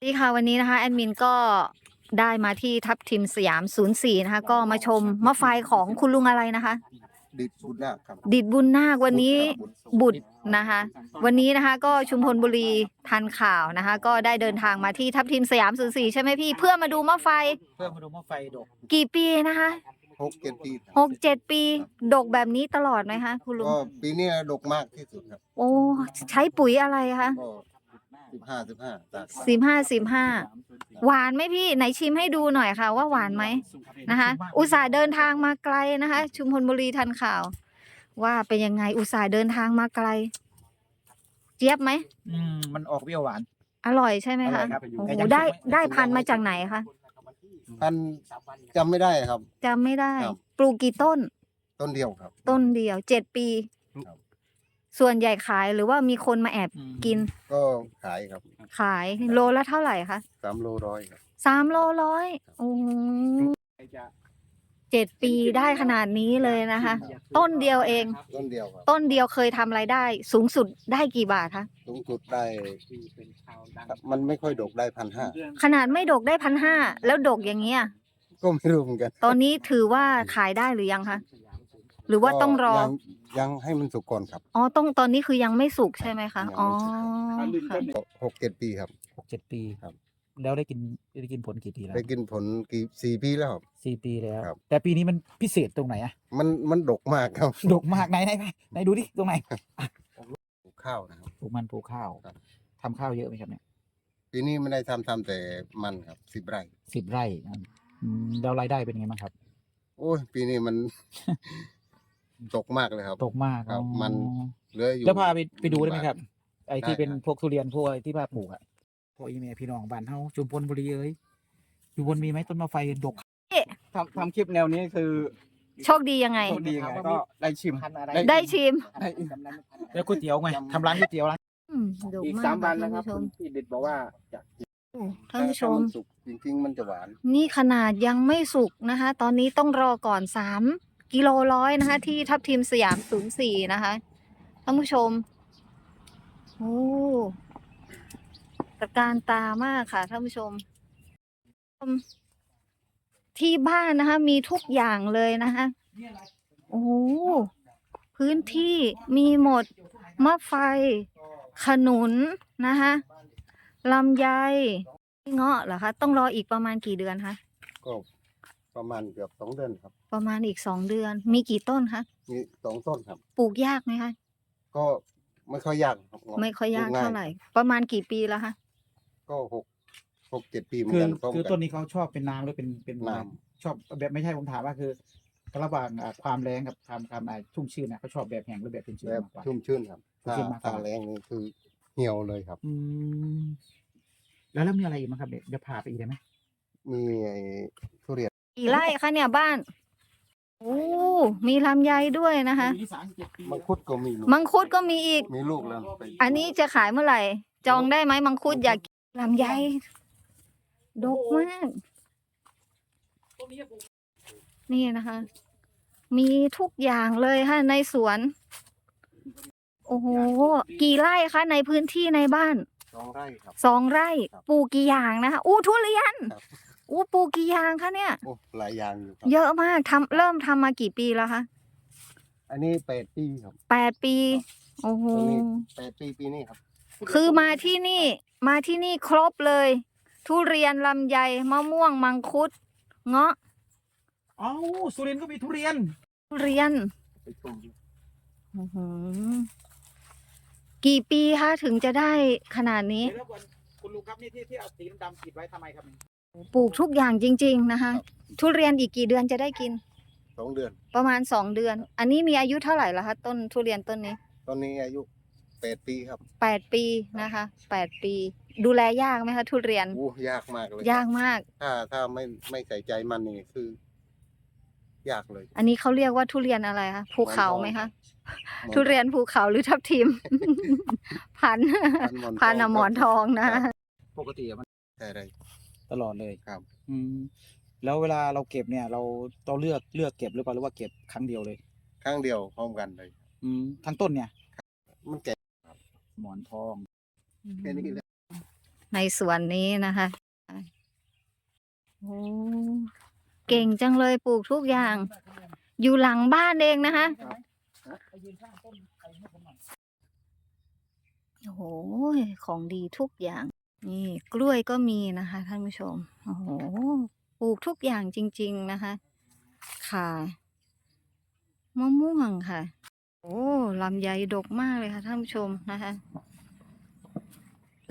สวัสดีค่ะวันนี้นะคะแอดมินก็ได้มาที่ทับทิมสยาม 04 นะคะ ก็มาชมมะไฟของคุณลุงอะไรนะคะ ดิดบุญนาคครับ ดิดบุญนาควันนี้บุญบุตรนะคะ วันนี้นะคะก็ชุมพลบุรีทันข่าวนะคะ ก็ได้เดินทางมาที่ทับทิมสยาม 04 ใช่ไหมพี่ เพื่อมาดูมะไฟเพื่อมาดูมะไฟดกกี่ปีนะคะหกเจ็ดปีครับหกเจ็ดปี ดกแบบนี้ตลอดไหมคะ คุณลุงก็ปีนี้ดกมากที่สุดครับ โอ้ใช้ปุ๋ยอะไรคะก็สิบ ห้าสิบห้าจากสิบห้าสิบห้าหวานไหมพี่ไหนชิมให้ดูหน่อยค่ะ ว่าหวานไหมนะคะ อุตส่าห์เดินทางมาไกลนะคะ ชุมพลบุรีทันข่าว ว่าเป็นยังไงอุตส่าห์เดินทางมาไกล เจี๊ยบไหมอืมมันออกเปรี้ยวหวาน อร่อยใช่ไหมอร่คะอยครับโอ้แต่โหยังได้สุกไม่ได้พันธุ์มาจากไหนคะพันจำไม่ได้ครับจำไม่ได้ครับปลูกกี่ต้น ต้นเดียวครับ ต้นเดียวเจ็ดปีครับ ส่วนใหญ่ขายหรือว่ามีคนมาแอบอืม กินก็ขายครับขายโลละเท่าไหร่คะสามโลร้อยครับ สามโลร้อยโอ้โหเจ็ดปีได้ขนาดนี้เลยนะคะต้นเดียวเอง ต้นเดียวครับต้นเดียวเคยทำรายได้ สูงสุดได้กี่บาทคะสูงสุดได้ครับมันไม่ค่อยดกได้พันห้าขนาดไม่ดกได้พันห้าแล้วดกอย่างเงี้ย ก็ไม่รู้เหมือนกัน ตอนนี้ถือว่าขายได้หรือยังคะ หรือว่าต้องรอ ยังยังให้มันสุกก่อนครับอ๋อต้องตอนนี้คือยังไม่สุกใช่ไหมคะยังไม่อ๋อสุกค่ะหกเจ็ดปีครับ หกเจ็ดปีครับ แล้วได้กินได้กินผลกี่ปีแล้วได้กินผลกี่สี่ปีแล้วครับ สี่ปีแล้ว ครับ แต่ปีนี้มันพิเศษตรงไหนอะมันมันดกมากครับดกมากไหนไหนไหนดูดิตรงไหนปลูกข้าวนะครับ ปลูกมันปลูกข้าวครับ ทำข้าวเยอะไหมครับเนี่ยปีนี้ไม่ได้ทำทำแต่มันครับสิบไร่ สิบไร่อืมแล้วรายได้เป็นไงบ้างครับ โอ้ยปีนี้มัน ตกมากเลยครับ ตกมากครับอ๋อมันเหลืออยู่ แล้วพาไปไปดูได้ไหมครับ ไอ้ที่ได้เป็นครับ พวกทุเรียนพวกอะไรที่ว่าปลูกอะพวกอีเมลพี่น้องบ้านเฮาจุมพลบุรีเอ้ยอยู่บนมีไหมต้นมะไฟดก ทำทำคลิปแนวนี้คือโชคดียังไง โชคดีไงก็ได้ชิม ได้ชิมได้แล้วก๋วยเตี๋ยวไงทำร้านก๋วยเตี๋ยวร้านอืมดกอีกมากสามวันท่านะนครับผู้ชมพี่ดิดบอกว่าจะโอ้ท่านผู้ชถ้ามนสุกจริงๆมันจะหวาน นี่ขนาดยังไม่สุกนะคะ ตอนนี้ต้องรอก่อนสาม กิโลร้อยนะคะ ที่ทับทีมสยามศูนย์สี่นะคะท่านผู้ชมโอ้ตระการตามากค่ะท่านผู้ชม ที่บ้านนะคะ มีทุกอย่างเลยนะคะโอ้พื้นที่มีหมดมะไฟ ขนุนนะคะลำไยเงาะเหรอคะ ต้องรออีกประมาณกี่เดือนคะก็ ประมาณเกือบสองเดือนครับ ประมาณอีกสองเดือน มีกี่ต้นคะ มีสองต้นครับ ปลูกยากไหมคะ ก็ไม่ค่อยยากครับไม่ค่อยยากปลูเท่าไหร่ ประมาณกี่ปีแล้วคะก็หกหกเจ็ดปีเหมือนคือกันพร้อมคือกั ต้นนี้เขาชอบเป็นน้ำหรือเป็นเป็นน้ชอบแบบไม่ใช่ผมถามว่าคือระหว่างอ่าความแรงกับความความอ่าชุ่มชื้นนะเขาชอบแบบแห้งหรือแบบเป็นชื้นแบบมากกว่า ชุ่มชื่นครับชุ่มถ้าชื่นมากกว่าถ้าแรงนี่คือเหี่ยวเลยครับ อืมแล้วแล้วมีอะไรอีกไหมครับเดี๋ยวจะพาไปอีกได้ไหม มีไอ้ทุเรียน กี่ไร่คะเนี่ยบ้านโอ้มีลำไยด้วยนะคะ มังคุดก็มีลูกมังคุดก็มีอีก มีลูกแล้วไปอันนี้จะขายเมื่อไหร่ จองได้ไหมมังคุดอยากกินลำไยดกมาก นี่นะคะ มีทุกอย่างเลยค่ะในสวน โอ้โห กี่ไร่คะในพื้นที่ในบ้าน สองไร่ครับสองไร่ครับปลูกกี่อย่างนะคะอู้ทุเรียน ครับ อู้ปลูกกี่อย่างคะเนี่ย โอ้หลายอย่างอยู่ครับ เยอะมากทำเริ่มทำมากี่ปีแล้วคะอันนี้แปดปีครับ แปดปี โอ้โหตรงนี้ แปดปีปีนี้ครับคือมาที่นี่มาที่นี่ครบเลย ทุเรียนลำไยมะม่วงมังคุด เงาะเอ้าสุรินทร์ก็มีทุเรียน ทุเรียนไปชมอื้อหือกี่ปีคะถึงจะได้ขนาดนี้ เดี๋ยวก่อนคุณลุงครับนี่ที่ที่เอาสีดำๆขีดไว้ทำไมครับ ปลูกทุกอย่างจริง ๆ นะคะ ทุเรียนอีกกี่เดือนจะได้กิน สองเดือน ประมาณสองเดือน อันนี้มีอายุเท่าไหร่ละคะต้นทุเรียนต้นนี้ตอนนี้อายุแปดปีครับแปดปีนะคะแปดปี ดูแลยากไหมคะทุเรียนโอ้ยากมากเลยยากมาก ถ้าถ้าไม่ไม่ใส่ใจมันนี่คือ ยากเลย อันนี้เขาเรียกว่าทุเรียนอะไรคะภูเขาไหมคะ หมอนทองทุเรียนภูเขาหรือทับทิม พันธุ์พันธุ์อะหมอนทองนะครับปกติอะมัน ใช่เลย ตลอดเลยครับ อืมแล้วเวลาเราเก็บเนี่ย เราต้องเลือกเลือกเก็บหรือเปล่าหรือว่าเก็บครั้งเดียวเลยครั้งเดียวพร้อมกันเลย อืมทั้งต้นเนี่ย มันแก่หมอนทองแค่นี้แหละในสวนนี้นะคะโอ้เก่งจังเลยปลูกทุกอย่าง อยู่หลังบ้านเองนะคะโอ้โหของดีทุกอย่าง นี่กล้วยก็มีนะคะท่านผู้ชม โอ้โห ปลูกทุกอย่างจริง ๆนะคะ ค่ะมะม่วงค่ะ โอ้ลำไยดกมากเลยค่ะท่านผู้ชมนะคะ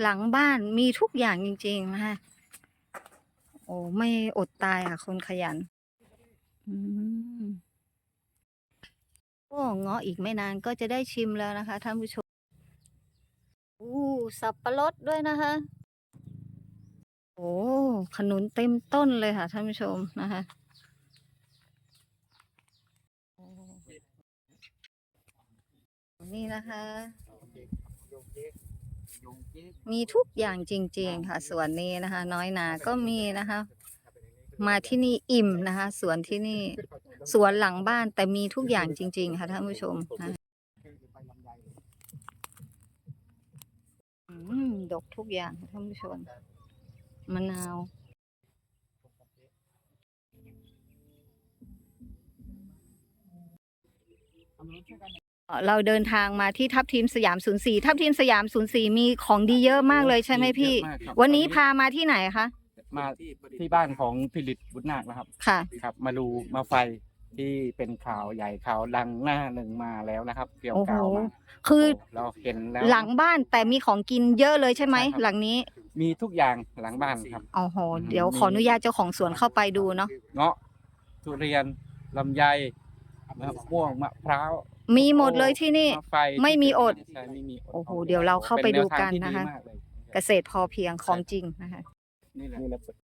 หลังบ้านมีทุกอย่างจริง ๆ นะคะ โอ้ไม่อดตายค่ะ คนขยัน อืมโอ้เงาะอีกไม่นานก็จะได้ชิมแล้วนะคะท่านผู้ชมอู้สับปะรดด้วยนะคะ โอ้ขนุนเต็มต้นเลยค่ะท่านผู้ชมนะคะนี่นะคะ มีทุกอย่างจริง ๆ ค่ะสวนนี้นะคะ น้อยนาก็มีนะคะ มาที่นี่อิ่มนะคะสวนที่นี่สวนหลังบ้านแต่มีทุกอย่างจริง ๆ ค่ะท่านผู้ชมนะอืมดกทุกอย่างท่านผู้ชม มะนาว เราเดินทางมาที่ทับทีมสยาม04ทับทีมสยาม04มีของดีเยอะมากเลยใช่ไหมพี่ เยอะมากครับวันนี้พามาที่ไหนคะ มาที่บ้านของพิริตบุญนาคนะครับค่ะ ครับ มาดูมาไฟที่เป็นข่าวใหญ่ข่าวดังหน้าหนึ่งมาแล้วนะครับ เกี่ยวข่าวโอ้โหมาคือโเราเห็นแล้ว หลังบ้านแต่มีของกินเยอะเลยใช่ไหม ใช่ครับ หลังนี้ มีทุกอย่างหลังบ้านครับ อ๋อโหอืมเดี๋ยวขออนุญาตเจ้าของสวนเข้าไปดูเนาะเงาะทุเรียนลำไยมะม่วงมะพร้าวมีหมดเลยที่นี่ มะไฟไม่มีอด ใช่ไม่มีอดโอ้โหเดี๋ยวเราเข้าไปดูกันเป็แวทางที่นะคะดีมากเลยเกษตรพอเพียงของจริงนะคะ นี่แหละ